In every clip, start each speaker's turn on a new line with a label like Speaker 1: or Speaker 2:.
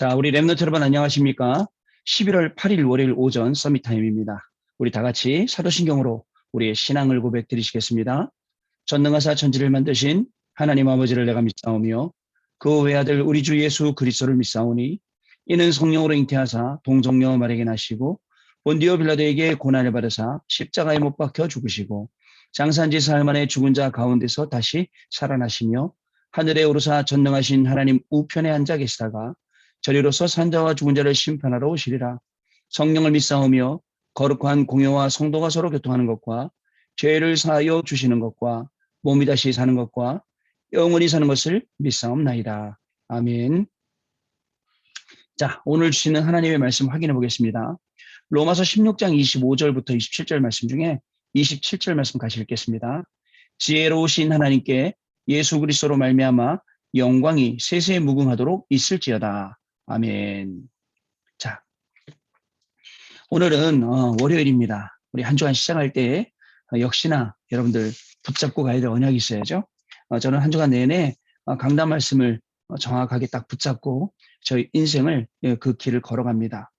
Speaker 1: 자, 우리 랩너트 여러분 안녕하십니까? 11월 8일 월요일 오전 서밋 타임입니다. 우리 다 같이 사도신경으로 우리의 신앙을 고백 드리시겠습니다. 전능하사 천지를 만드신 하나님 아버지를 내가 믿사오며 그 외아들 우리 주 예수 그리스도를 믿사오니 이는 성령으로 잉태하사 동정녀 말에게 나시고 본디오 빌라도에게 고난을 받으사 십자가에 못 박혀 죽으시고 장산지 사흘 만에 죽은 자 가운데서 다시 살아나시며 하늘에 오르사 전능하신 하나님 우편에 앉아 계시다가 저리로서 산자와 죽은 자를 심판하러 오시리라. 성령을 믿사오며 거룩한 공효와 성도가 서로 교통하는 것과 죄를 사하여 주시는 것과 몸이 다시 사는 것과 영원히 사는 것을 믿사옵나이다. 아멘. 자, 오늘 주시는 하나님의 말씀 확인해 보겠습니다. 로마서 16장 25절부터 27절 말씀 중에 27절 말씀 같이 읽겠습니다. 지혜로우신 하나님께 예수 그리스도로 말미암아 영광이 세세 무궁하도록 있을지어다. 아멘. 자, 오늘은 어, 월요일입니다. 우리 한 주간 시작할 때 어, 역시나 여러분들 붙잡고 가야 될 언약이 있어야죠. 어, 저는 한 주간 내내 어, 강단 말씀을 어, 정확하게 딱 붙잡고 저희 인생을 예, 그 길을 걸어갑니다.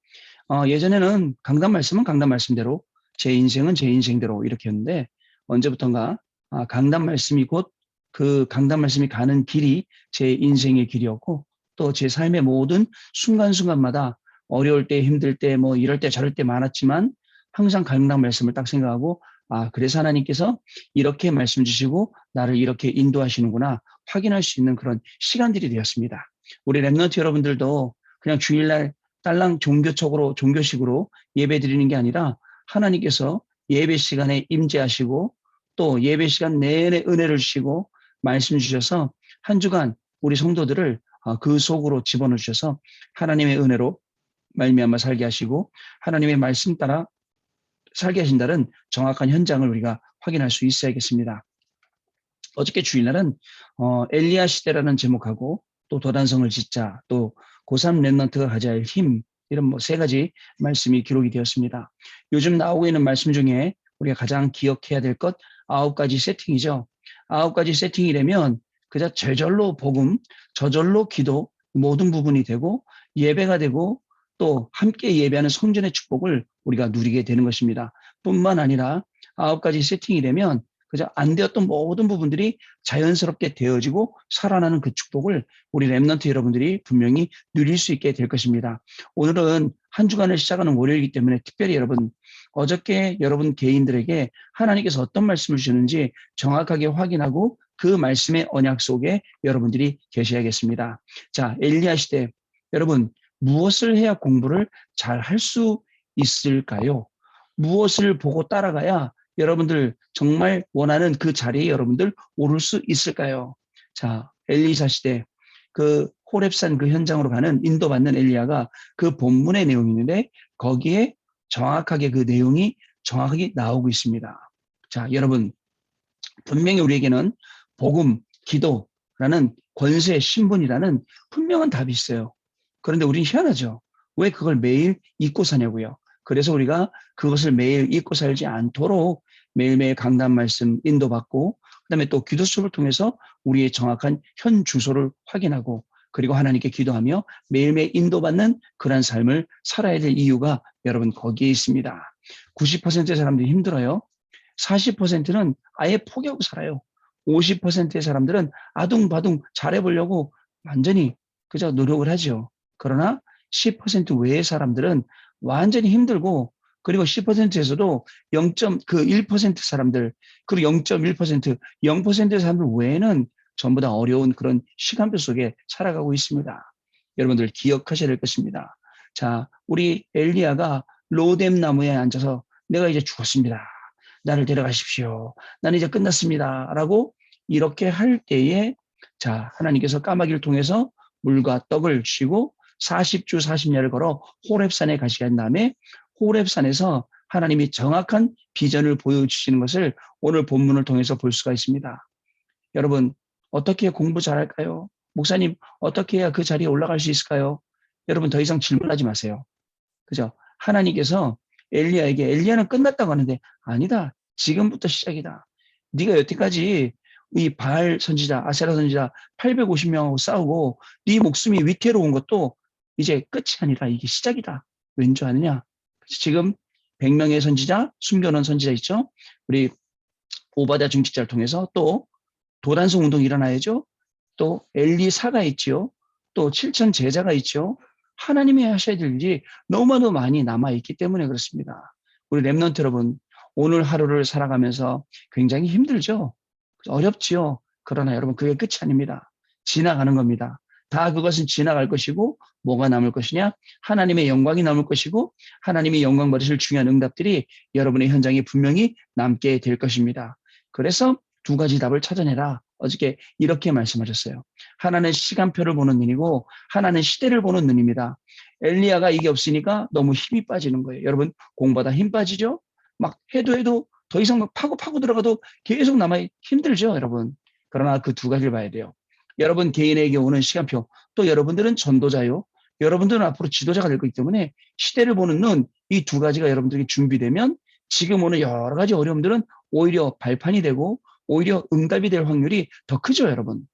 Speaker 1: 어, 예전에는 강단 말씀은 강단 말씀대로 제 인생은 제 인생대로 이렇게 했는데 언제부턴가 아, 강단 말씀이 곧 그 강단 말씀이 가는 길이 제 인생의 길이었고 또 제 삶의 모든 순간순간마다 어려울 때 힘들 때 뭐 이럴 때 저럴 때 많았지만 항상 강단 말씀을 딱 생각하고 아 그래서 하나님께서 이렇게 말씀 주시고 나를 이렇게 인도하시는구나 확인할 수 있는 그런 시간들이 되었습니다. 우리 랩런트 여러분들도 그냥 주일날 딸랑 종교적으로 종교식으로 예배 드리는 게 아니라 하나님께서 예배 시간에 임재하시고 또 예배 시간 내내 은혜를 주시고 말씀 주셔서 한 주간 우리 성도들을 어, 그 속으로 집어넣어 주셔서 하나님의 은혜로 말미암아 살게 하시고 하나님의 말씀 따라 살게 하신다는 정확한 현장을 우리가 확인할 수 있어야겠습니다. 어저께 주일날은 어, 엘리야 시대라는 제목하고 또 도단성을 짓자 또 고3 랩런트가 가져야 할 힘 이런 뭐 세 가지 말씀이 기록이 되었습니다. 요즘 나오고 있는 말씀 중에 우리가 가장 기억해야 될 것 아홉 가지 세팅이죠. 아홉 가지 세팅이 되면 그저 저절로 복음, 저절로 기도 모든 부분이 되고 예배가 되고 또 함께 예배하는 성전의 축복을 우리가 누리게 되는 것입니다. 뿐만 아니라 아홉 가지 세팅이 되면 그저 안 되었던 모든 부분들이 자연스럽게 되어지고 살아나는 그 축복을 우리 랩런트 여러분들이 분명히 누릴 수 있게 될 것입니다. 오늘은 한 주간을 시작하는 월요일이기 때문에 특별히 여러분 어저께 여러분 개인들에게 하나님께서 어떤 말씀을 주셨는지 정확하게 확인하고 그 말씀의 언약 속에 여러분들이 계셔야겠습니다. 자, 엘리야 시대 여러분 무엇을 해야 공부를 잘 할 수 있을까요? 무엇을 보고 따라가야 여러분들 정말 원하는 그 자리에 여러분들 오를 수 있을까요? 자, 엘리사 시대 그 호랩산 그 현장으로 가는 인도받는 엘리야가 그 본문의 내용이 있는데 거기에 정확하게 그 내용이 정확하게 나오고 있습니다. 자, 여러분 분명히 우리에게는 복음, 기도라는 권세, 신분이라는 분명한 답이 있어요. 그런데 우리는 희한하죠. 왜 그걸 매일 잊고 사냐고요. 그래서 우리가 그것을 매일 잊고 살지 않도록 매일매일 강단 말씀 인도받고 그다음에 또 기도 수업을 통해서 우리의 정확한 현 주소를 확인하고 그리고 하나님께 기도하며 매일매일 인도받는 그런 삶을 살아야 될 이유가 여러분 거기에 있습니다. 90%의 사람들이 힘들어요. 40%는 아예 포기하고 살아요. 50%의 사람들은 아둥바둥 잘해보려고 완전히 그저 노력을 하죠. 그러나 10% 외의 사람들은 완전히 힘들고 그리고 10%에서도 0.그1% 사람들 그리고 0.1% 0%의 사람들 외에는 전부 다 어려운 그런 시간표 속에 살아가고 있습니다. 여러분들 기억하셔야 될 것입니다. 자, 우리 엘리야가 로뎀 나무에 앉아서 내가 이제 죽었습니다. 나를 데려가십시오. 나는 이제 끝났습니다. 라고 이렇게 할 때에 자, 하나님께서 까마귀를 통해서 물과 떡을 주시고 40주 40년을 걸어 호랩산에 가시게 한 다음에 호랩산에서 하나님이 정확한 비전을 보여주시는 것을 오늘 본문을 통해서 볼 수가 있습니다. 여러분, 어떻게 공부 잘할까요? 목사님, 어떻게 해야 그 자리에 올라갈 수 있을까요? 여러분, 더 이상 질문하지 마세요. 그죠? 하나님께서 엘리야에게 엘리야는 끝났다고 하는데 아니다. 지금부터 시작이다. 네가 여태까지 이 바알 선지자, 아세라 선지자 850명하고 싸우고 네 목숨이 위태로운 것도 이제 끝이 아니라 이게 시작이다. 왠줄 아느냐? 지금 100명의 선지자, 숨겨놓은 선지자 있죠? 우리 오바다 중직자를 통해서 또 도단성 운동이 일어나야죠. 또 엘리사가 있죠. 또 7천 제자가 있죠. 하나님이 하셔야 될 일이 너무나도 많이 남아있기 때문에 그렇습니다. 우리 랩런트 여러분, 오늘 하루를 살아가면서 굉장히 힘들죠? 어렵지요? 그러나 여러분, 그게 끝이 아닙니다. 지나가는 겁니다. 다 그것은 지나갈 것이고, 뭐가 남을 것이냐? 하나님의 영광이 남을 것이고, 하나님이 영광 받으실 중요한 응답들이 여러분의 현장에 분명히 남게 될 것입니다. 그래서 두 가지 답을 찾아내라. 어저께 이렇게 말씀하셨어요. 하나는 시간표를 보는 눈이고 하나는 시대를 보는 눈입니다. 엘리야가 이게 없으니까 너무 힘이 빠지는 거예요. 여러분 공부하다 힘 빠지죠? 막 해도 해도 더 이상 막 파고 파고 들어가도 계속 남아 힘들죠, 여러분. 그러나 그 두 가지를 봐야 돼요. 여러분 개인에게 오는 시간표, 또 여러분들은 전도자요. 여러분들은 앞으로 지도자가 될 거기 때문에 시대를 보는 눈, 이 두 가지가 여러분들에게 준비되면 지금 오는 여러 가지 어려움들은 오히려 발판이 되고 오히려 응답이 될 확률이 더 크죠, 여러분.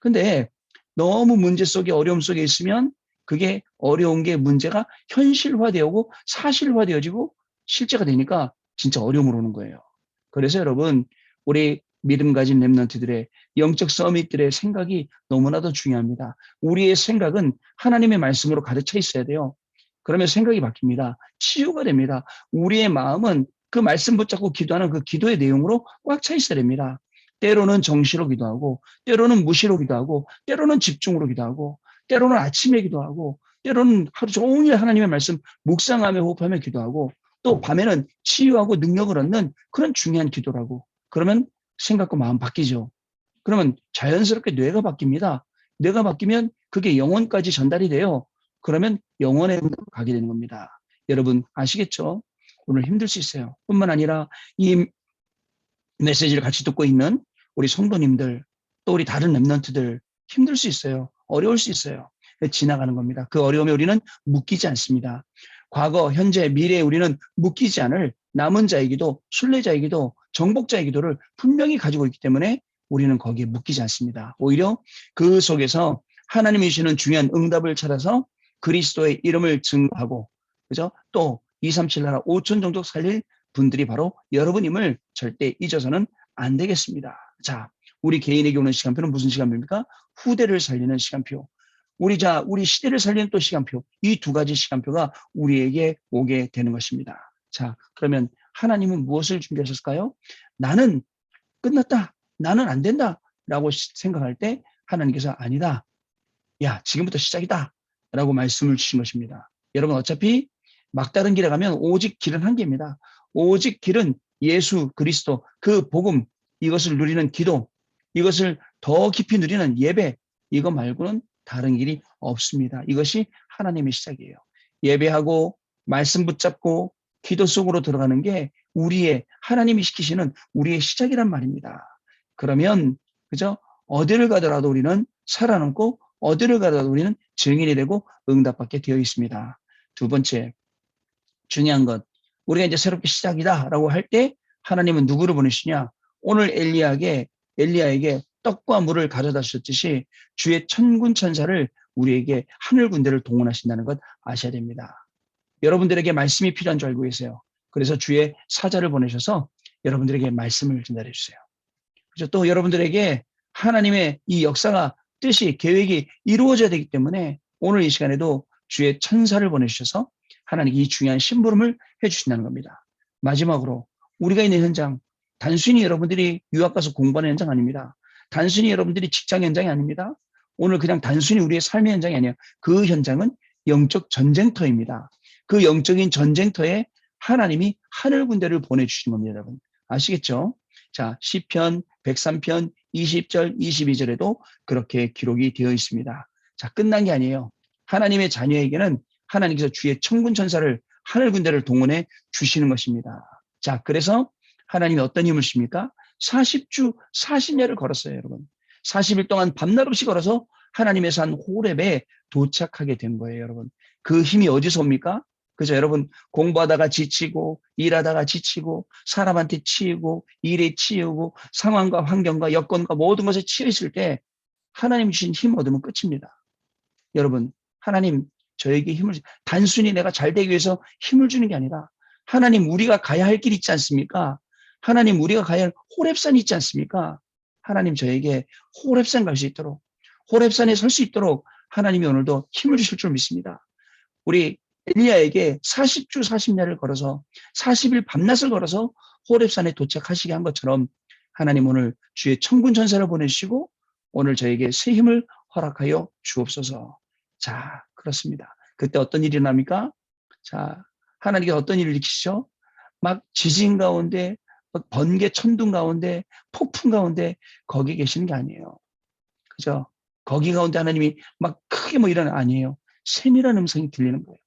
Speaker 1: 근데 너무 문제 속에 어려움 속에 있으면 그게 어려운 게 문제가 현실화되고 사실화되어지고 실제가 되니까 진짜 어려움으로 오는 거예요. 그래서 여러분, 우리 믿음 가진 랩런트들의 영적 서밋들의 생각이 너무나도 중요합니다. 우리의 생각은 하나님의 말씀으로 가득 차 있어야 돼요. 그러면 생각이 바뀝니다. 치유가 됩니다. 우리의 마음은 그 말씀 붙잡고 기도하는 그 기도의 내용으로 꽉 차 있어야 됩니다. 때로는 정시로 기도하고, 때로는 무시로 기도하고, 때로는 집중으로 기도하고, 때로는 아침에 기도하고, 때로는 하루 종일 하나님의 말씀 묵상하며 호흡하며 기도하고, 또 밤에는 치유하고 능력을 얻는 그런 중요한 기도라고. 그러면 생각과 마음 바뀌죠. 그러면 자연스럽게 뇌가 바뀝니다. 뇌가 바뀌면 그게 영혼까지 전달이 돼요. 그러면 영혼에 가게 되는 겁니다. 여러분 아시겠죠? 오늘 힘들 수 있어요. 뿐만 아니라 이 메시지를 같이 듣고 있는 우리 성도님들 또 우리 다른 랩런트들 힘들 수 있어요. 어려울 수 있어요. 지나가는 겁니다. 그 어려움에 우리는 묶이지 않습니다. 과거, 현재, 미래에 우리는 묶이지 않을 남은 자의 기도, 순례자의 기도, 정복자의 기도를 분명히 가지고 있기 때문에 우리는 거기에 묶이지 않습니다. 오히려 그 속에서 하나님이 주시는 중요한 응답을 찾아서 그리스도의 이름을 증거하고, 그죠? 또 237 나라 5천 종족 살릴 분들이 바로 여러분임을 절대 잊어서는 안 되겠습니다. 자, 우리 개인에게 오는 시간표는 무슨 시간표입니까? 후대를 살리는 시간표. 우리 자, 우리 시대를 살리는 또 시간표. 이 두 가지 시간표가 우리에게 오게 되는 것입니다. 자, 그러면 하나님은 무엇을 준비하셨을까요? 나는 끝났다. 나는 안 된다. 라고 생각할 때 하나님께서 아니다. 야, 지금부터 시작이다. 라고 말씀을 주신 것입니다. 여러분, 어차피 막다른 길에 가면 오직 길은 한 개입니다. 오직 길은 예수 그리스도 그 복음 이것을 누리는 기도 이것을 더 깊이 누리는 예배 이거 말고는 다른 길이 없습니다. 이것이 하나님의 시작이에요. 예배하고 말씀 붙잡고 기도 속으로 들어가는 게 우리의 하나님이 시키시는 우리의 시작이란 말입니다. 그러면 그죠? 어디를 가더라도 우리는 살아남고 어디를 가더라도 우리는 증인이 되고 응답받게 되어 있습니다. 두 번째 중요한 것 우리가 이제 새롭게 시작이다라고 할 때 하나님은 누구를 보내시냐? 오늘 엘리야에게 엘리야에게 떡과 물을 가져다 주셨듯이 주의 천군 천사를 우리에게 하늘 군대를 동원하신다는 것 아셔야 됩니다. 여러분들에게 말씀이 필요한 줄 알고 계세요. 그래서 주의 사자를 보내셔서 여러분들에게 말씀을 전달해 주세요. 그래서 또 여러분들에게 하나님의 이 역사가 뜻이 계획이 이루어져야 되기 때문에 오늘 이 시간에도 주의 천사를 보내주셔서 하나님 이 중요한 심부름을 해주신다는 겁니다. 마지막으로 우리가 있는 현장 단순히 여러분들이 유학 가서 공부하는 현장 아닙니다. 단순히 여러분들이 직장 현장이 아닙니다. 오늘 그냥 단순히 우리의 삶의 현장이 아니에요. 그 현장은 영적 전쟁터입니다. 그 영적인 전쟁터에 하나님이 하늘 군대를 보내주신 겁니다, 여러분. 아시겠죠? 자, 시편 103편 20절, 22절에도 그렇게 기록이 되어 있습니다. 자, 끝난 게 아니에요. 하나님의 자녀에게는 하나님께서 주의 천군 천사를 하늘 군대를 동원해 주시는 것입니다. 자, 그래서 하나님이 어떤 힘을 주십니까? 40주 40년을 걸었어요, 여러분. 40일 동안 밤낮 없이 걸어서 하나님의 산 호렙에 도착하게 된 거예요, 여러분. 그 힘이 어디서 옵니까? 그죠, 여러분. 공부하다가 지치고, 일하다가 지치고, 사람한테 치이고, 일에 치이고, 상황과 환경과 여건과 모든 것에 있을 때 하나님 주신 힘 얻으면 끝입니다. 여러분, 하나님 저에게 힘을 주- 단순히 내가 잘 되기 위해서 힘을 주는 게 아니라 하나님 우리가 가야 할 길 있지 않습니까? 하나님 우리가 가야 할 호랩산이 있지 않습니까? 하나님 저에게 호랩산 갈 수 있도록 호랩산에 설 수 있도록 하나님이 오늘도 힘을 주실 줄 믿습니다. 우리 엘리야에게 40주 40야를 걸어서 40일 밤낮을 걸어서 호랩산에 도착하시게 한 것처럼 하나님 오늘 주의 천군 천사를 보내시고 오늘 저에게 새 힘을 허락하여 주옵소서. 자, 그렇습니다. 그때 어떤 일이 납니까? 자, 하나님께 어떤 일을 일으키시죠? 막 지진 가운데, 막 번개 천둥 가운데, 폭풍 가운데 거기 계시는 게 아니에요. 그죠? 거기 가운데 하나님이 막 크게 뭐 이런 아니에요. 세밀한 음성이 들리는 거예요.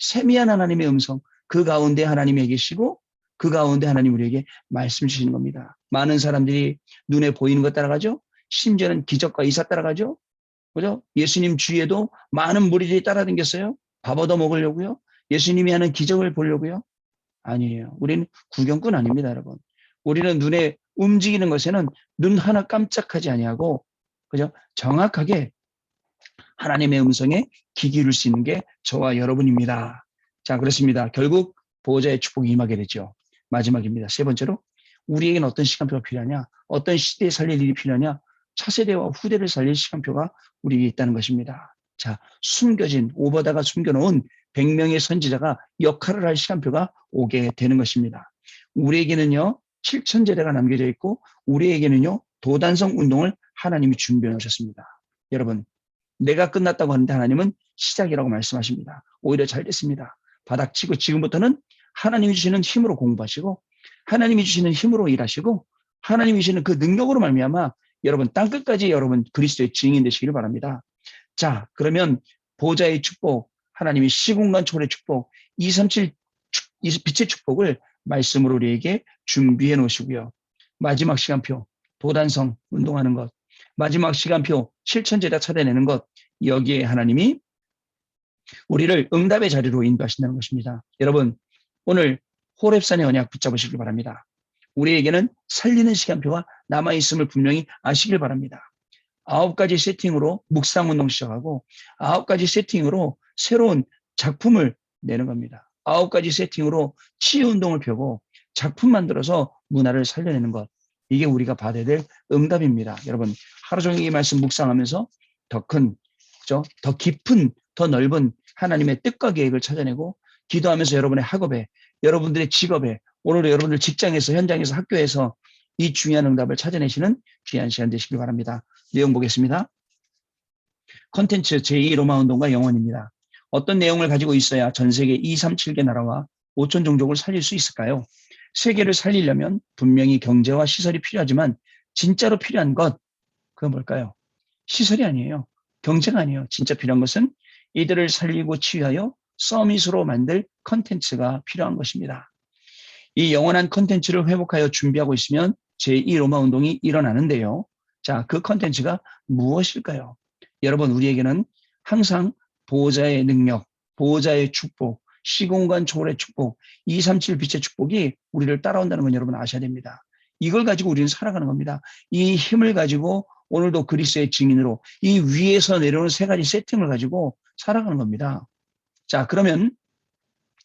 Speaker 1: 세미한 하나님의 음성, 그 가운데 하나님이 계시고 그 가운데 하나님 우리에게 말씀 주시는 겁니다. 많은 사람들이 눈에 보이는 것 따라가죠. 심지어는 기적과 이사 따라가죠. 그죠? 예수님 주위에도 많은 무리들이 따라다녔어요. 밥 얻어 먹으려고요. 예수님이 하는 기적을 보려고요. 아니에요. 우리는 구경꾼 아닙니다, 여러분. 우리는 눈에 움직이는 것에는 눈 하나 깜짝하지 아니하고 그죠? 정확하게 하나님의 음성에 귀 기울일 수 있는 게 저와 여러분입니다. 자, 그렇습니다. 결국 보호자의 축복이 임하게 되죠. 마지막입니다. 세 번째로 우리에게는 어떤 시간표가 필요하냐? 어떤 시대에 살릴 일이 필요하냐? 차세대와 후대를 살릴 시간표가 우리에게 있다는 것입니다. 자, 숨겨진 오버다가 숨겨놓은 100명의 선지자가 역할을 할 시간표가 오게 되는 것입니다. 우리에게는요, 7천 제대가 남겨져 있고 우리에게는요, 도단성 운동을 하나님이 준비해 놓으셨습니다. 여러분, 내가 끝났다고 하는데 하나님은 시작이라고 말씀하십니다. 오히려 잘 됐습니다. 바닥치고 지금부터는 하나님이 주시는 힘으로 공부하시고 하나님이 주시는 힘으로 일하시고 하나님이 주시는 그 능력으로 말미암아 여러분 땅끝까지 여러분 그리스도의 증인 되시기를 바랍니다. 자, 그러면 보좌의 축복, 하나님이 시공간 초월의 축복, 237 축- 이 빛의 축복을 말씀으로 우리에게 준비해 놓으시고요. 마지막 시간표, 도단성 운동하는 것, 마지막 시간표, 실천제다 찾아내는 것, 여기에 하나님이 우리를 응답의 자리로 인도하신다는 것입니다. 여러분, 오늘 호랩산의 언약 붙잡으시길 바랍니다. 우리에게는 살리는 시간표가 남아있음을 분명히 아시길 바랍니다. 아홉 가지 세팅으로 묵상 운동 시작하고 아홉 가지 세팅으로 새로운 작품을 내는 겁니다. 아홉 가지 세팅으로 치유 운동을 펴고 작품 만들어서 문화를 살려내는 것. 이게 우리가 받아야 될 응답입니다. 여러분, 하루 종일 이 말씀 묵상하면서 더 큰, 그죠? 더 깊은, 더 넓은 하나님의 뜻과 계획을 찾아내고 기도하면서 여러분의 학업에, 여러분들의 직업에, 오늘 여러분들 직장에서, 현장에서, 학교에서 이 중요한 응답을 찾아내시는 귀한 시간 되시길 바랍니다. 내용 보겠습니다. 컨텐츠 제2 로마 운동과 영원입니다. 어떤 내용을 가지고 있어야 전 세계 2, 3, 7개 나라와 5천 종족을 살릴 수 있을까요? 세계를 살리려면 분명히 경제와 시설이 필요하지만 진짜로 필요한 것, 그건 뭘까요? 시설이 아니에요. 경제가 아니에요. 진짜 필요한 것은 이들을 살리고 치유하여 서밋으로 만들 컨텐츠가 필요한 것입니다. 이 영원한 컨텐츠를 회복하여 준비하고 있으면 제2 로마 운동이 일어나는데요. 자, 그 컨텐츠가 무엇일까요? 여러분, 우리에게는 항상 보호자의 능력, 보호자의 축복, 시공간 초월의 축복, 237 빛의 축복이 우리를 따라온다는 건 여러분 아셔야 됩니다. 이걸 가지고 우리는 살아가는 겁니다. 이 힘을 가지고 오늘도 그리스의 증인으로 이 위에서 내려오는 세 가지 세팅을 가지고 살아가는 겁니다. 자, 그러면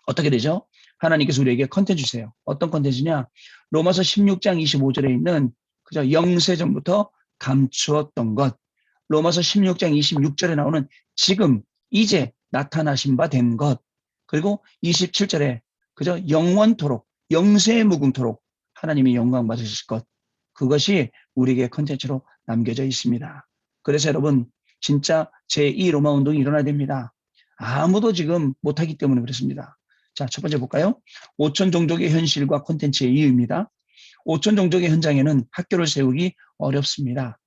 Speaker 1: 어떻게 되죠? 하나님께서 우리에게 컨텐츠 주세요. 어떤 컨텐츠냐? 로마서 16장 25절에 있는 그저 영세 전부터 감추었던 것. 로마서 16장 26절에 나오는 지금 이제 나타나신 바 된 것. 그리고 27절에 그저 영원토록 영세의 무궁토록 하나님이 영광 받으실 것. 그것이 우리에게 컨텐츠로 남겨져 있습니다. 그래서 여러분 진짜 제2 로마 운동이 일어나야 됩니다. 아무도 지금 못하기 때문에 그렇습니다. 자, 첫 번째 볼까요? 5천 종족의 현실과 콘텐츠의 이유입니다. 5천 종족의 현장에는 학교를 세우기 어렵습니다.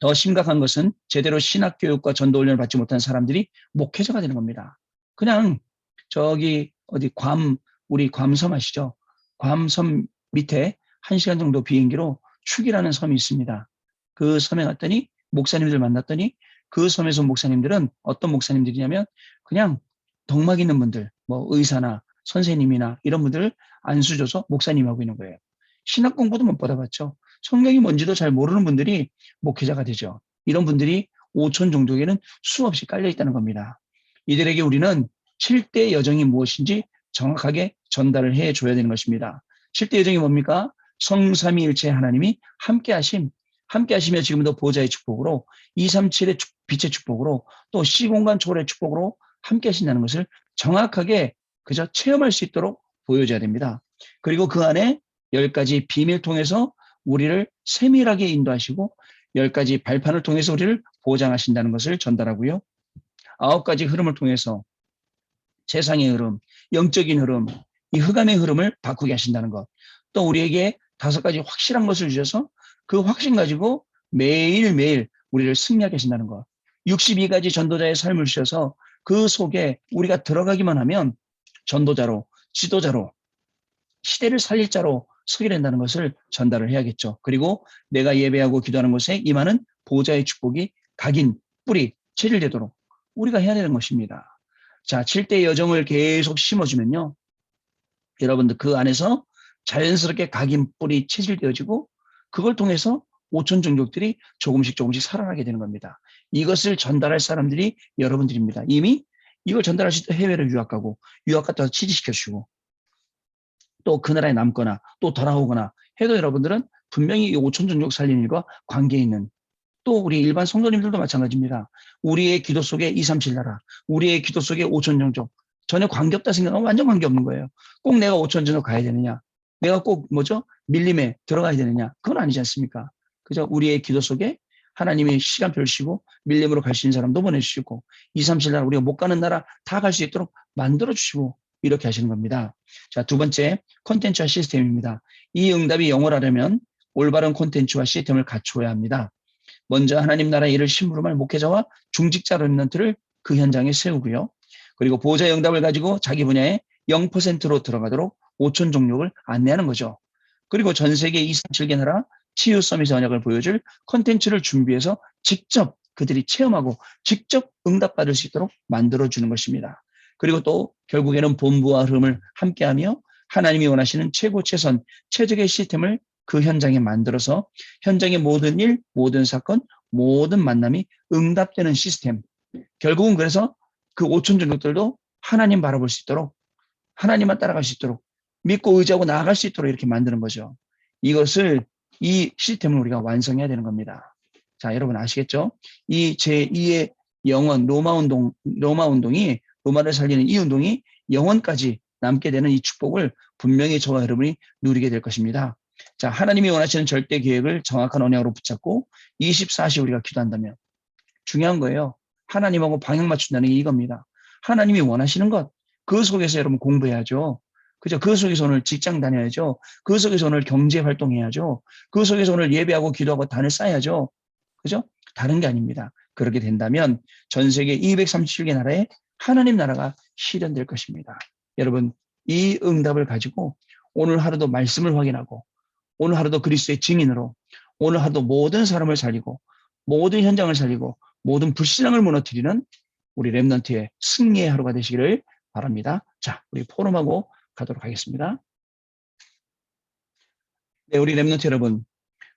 Speaker 1: 더 심각한 것은 제대로 신학 교육과 전도 훈련을 받지 못한 사람들이 목회자가 되는 겁니다. 그냥 저기 어디 괌 우리 괌섬 아시죠? 괌섬 밑에 1시간 정도 비행기로 축이라는 섬이 있습니다. 그 섬에 갔더니 목사님들 만났더니 그 섬에서 목사님들은 어떤 목사님들이냐면 그냥 덕막 있는 분들, 뭐 의사나 선생님이나 이런 분들을 안수 줘서 목사님 하고 있는 거예요. 신학 공부도 못 받아봤죠. 성경이 뭔지도 잘 모르는 분들이 목회자가 되죠. 이런 분들이 5천 종족에는 수없이 깔려 있다는 겁니다. 이들에게 우리는 7대 여정이 무엇인지 정확하게 전달을 해 줘야 되는 것입니다. 7대 여정이 뭡니까? 성삼위일체 하나님이 함께 하심, 함께 하시며 지금도 보좌의 축복으로 237의 빛의 축복으로 또 시공간 초월의 축복으로 함께 하신다는 것을 정확하게 그저 체험할 수 있도록 보여줘야 됩니다. 그리고 그 안에 열 가지 비밀 통해서 우리를 세밀하게 인도하시고 열 가지 발판을 통해서 우리를 보장하신다는 것을 전달하고요. 아홉 가지 흐름을 통해서 세상의 흐름, 영적인 흐름, 이 흑암의 흐름을 바꾸게 하신다는 것. 또 우리에게 다섯 가지 확실한 것을 주셔서 그 확신 가지고 매일매일 우리를 승리하게 하신다는 것. 62가지 전도자의 삶을 주셔서 그 속에 우리가 들어가기만 하면 전도자로, 지도자로, 시대를 살릴 자로 서게 된다는 것을 전달을 해야겠죠. 그리고 내가 예배하고 기도하는 곳에 임하는 보좌의 축복이 각인, 뿌리, 체질되도록 우리가 해야 되는 것입니다. 자, 7대 여정을 계속 심어주면요. 여러분들 그 안에서 자연스럽게 각인, 뿌리, 체질되어지고 그걸 통해서 5천 종족들이 조금씩 조금씩 살아나게 되는 겁니다. 이것을 전달할 사람들이 여러분들입니다. 이미 이걸 전달하실 때 해외로 유학 가고 유학 갔다 와서 취직시켜 주시고 또 그 나라에 남거나 또 돌아오거나 해도 여러분들은 분명히 이 5천 종족 살리는 일과 관계 있는 또 우리 일반 성도님들도 마찬가지입니다. 우리의 기도 속에 237 나라, 우리의 기도 속에 5천 종족 전혀 관계없다 생각하면 완전 관계없는 거예요. 꼭 내가 5천 종족 가야 되느냐? 내가 꼭 뭐죠? 밀림에 들어가야 되느냐? 그건 아니지 않습니까? 그죠? 우리의 기도 속에 하나님이 시간표를 쉬고 밀림으로 갈 수 있는 사람도 보내주시고 2, 3, 7 나라 우리가 못 가는 나라 다 갈 수 있도록 만들어 주시고 이렇게 하시는 겁니다. 자, 두 번째 콘텐츠와 시스템입니다. 이 응답이 영원하려면 올바른 콘텐츠와 시스템을 갖추어야 합니다. 먼저 하나님 나라 일을 심부름할 목회자와 중직자 랩런트를 그 현장에 세우고요. 그리고 보호자 응답을 가지고 자기 분야에 0%로 들어가도록 5천 종족을 안내하는 거죠. 그리고 전 세계 27개 나라 치유 서밋 언약을 보여줄 컨텐츠를 준비해서 직접 그들이 체험하고 직접 응답받을 수 있도록 만들어주는 것입니다. 그리고 또 결국에는 본부와 흐름을 함께하며 하나님이 원하시는 최고 최선 최적의 시스템을 그 현장에 만들어서 현장의 모든 일, 모든 사건, 모든 만남이 응답되는 시스템. 결국은 그래서 그 5천 종족들도 하나님 바라볼 수 있도록 하나님만 따라갈 수 있도록 믿고 의지하고 나아갈 수 있도록 이렇게 만드는 거죠. 이것을 이 시스템을 우리가 완성해야 되는 겁니다. 자, 여러분 아시겠죠? 이 제2의 영원 로마 운동 로마 운동이 로마를 살리는 이 운동이 영원까지 남게 되는 이 축복을 분명히 저와 여러분이 누리게 될 것입니다. 자, 하나님이 원하시는 절대 계획을 정확한 언약으로 붙잡고 24시 우리가 기도한다면 중요한 거예요. 하나님하고 방향 맞춘다는 게 이겁니다. 하나님이 원하시는 것, 그 속에서 여러분 공부해야죠. 그죠? 그 속에서 오늘 직장 다녀야죠. 그 속에서 오늘 경제 활동해야죠. 그 속에서 오늘 예배하고 기도하고 단을 쌓아야죠. 그죠? 다른 게 아닙니다. 그렇게 된다면 전 세계 237개 나라에 하나님 나라가 실현될 것입니다. 여러분, 이 응답을 가지고 오늘 하루도 말씀을 확인하고 오늘 하루도 그리스도의 증인으로 오늘 하루도 모든 사람을 살리고 모든 현장을 살리고 모든 불신앙을 무너뜨리는 우리 랩넌트의 승리의 하루가 되시기를 바랍니다. 자, 우리 포럼하고 가도록 하겠습니다. 네, 우리 랩넌트 여러분.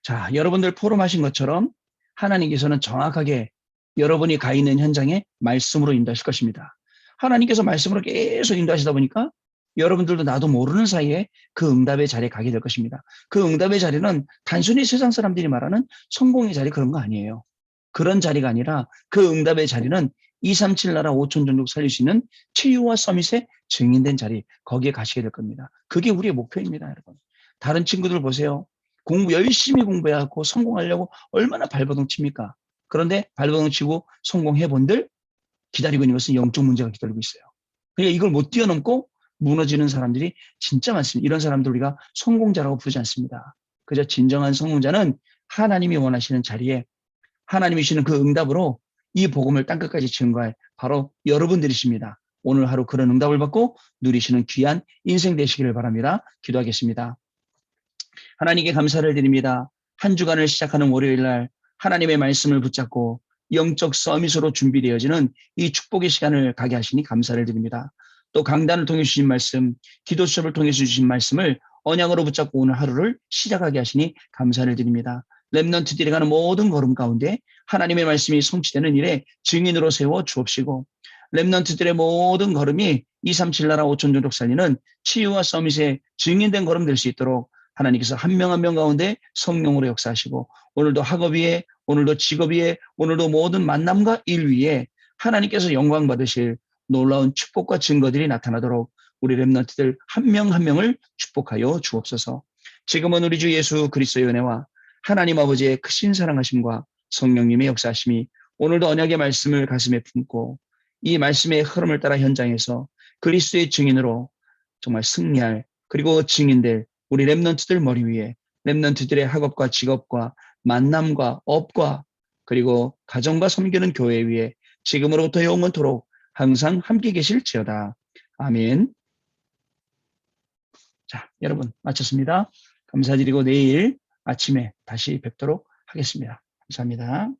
Speaker 1: 자, 여러분들 포럼하신 것처럼 하나님께서는 정확하게 여러분이 가 있는 현장에 말씀으로 인도하실 것입니다. 하나님께서 말씀으로 계속 인도하시다 보니까 여러분들도 나도 모르는 사이에 그 응답의 자리에 가게 될 것입니다. 그 응답의 자리는 단순히 세상 사람들이 말하는 성공의 자리 그런 거 아니에요. 그런 자리가 아니라 그 응답의 자리는 237 나라 5천 종족 살릴 수 있는 치유와 서밋의 증인된 자리 거기에 가시게 될 겁니다. 그게 우리의 목표입니다, 여러분. 다른 친구들 보세요. 공부 열심히 공부해갖고 성공하려고 얼마나 발버둥 칩니까? 그런데 발버둥 치고 성공해 본들 기다리고 있는 것은 영적 문제가 기다리고 있어요. 그러니까 이걸 못 뛰어넘고 무너지는 사람들이 진짜 많습니다. 이런 사람들 우리가 성공자라고 부르지 않습니다. 그저 진정한 성공자는 하나님이 원하시는 자리에 하나님이 주시는 그 응답으로 이 복음을 땅끝까지 증거할 바로 여러분들이십니다. 오늘 하루 그런 응답을 받고 누리시는 귀한 인생 되시기를 바랍니다. 기도하겠습니다. 하나님께 감사를 드립니다. 한 주간을 시작하는 월요일 날 하나님의 말씀을 붙잡고 영적 서밋으로 준비되어지는 이 축복의 시간을 가게 하시니 감사를 드립니다. 또 강단을 통해 주신 말씀, 기도 수업을 통해 주신 말씀을 언양으로 붙잡고 오늘 하루를 시작하게 하시니 감사를 드립니다. 랩넌트들이 가는 모든 걸음 가운데 하나님의 말씀이 성취되는 일에 증인으로 세워 주옵시고 랩넌트들의 모든 걸음이 237 나라 5천 종족 살리는 치유와 서밋의 증인된 걸음 될 수 있도록 하나님께서 한 명 한 명 가운데 성령으로 역사하시고 오늘도 학업 위에 오늘도 직업 위에 오늘도 모든 만남과 일 위에 하나님께서 영광 받으실 놀라운 축복과 증거들이 나타나도록 우리 랩런트들 한명한 명을 축복하여 주옵소서. 지금은 우리 주 예수 그리스도의 은혜와 하나님 아버지의 크신 사랑하심과 성령님의 역사하심이 오늘도 언약의 말씀을 가슴에 품고 이 말씀의 흐름을 따라 현장에서 그리스도의 증인으로 정말 승리할 그리고 증인될 우리 랩런트들 머리 위에 랩런트들의 학업과 직업과 만남과 업과 그리고 가정과 섬기는 교회 위에 지금으로부터 영원토록 항상 함께 계실지어다. 아멘. 자, 여러분 마쳤습니다. 감사드리고 내일 아침에 다시 뵙도록 하겠습니다. 감사합니다.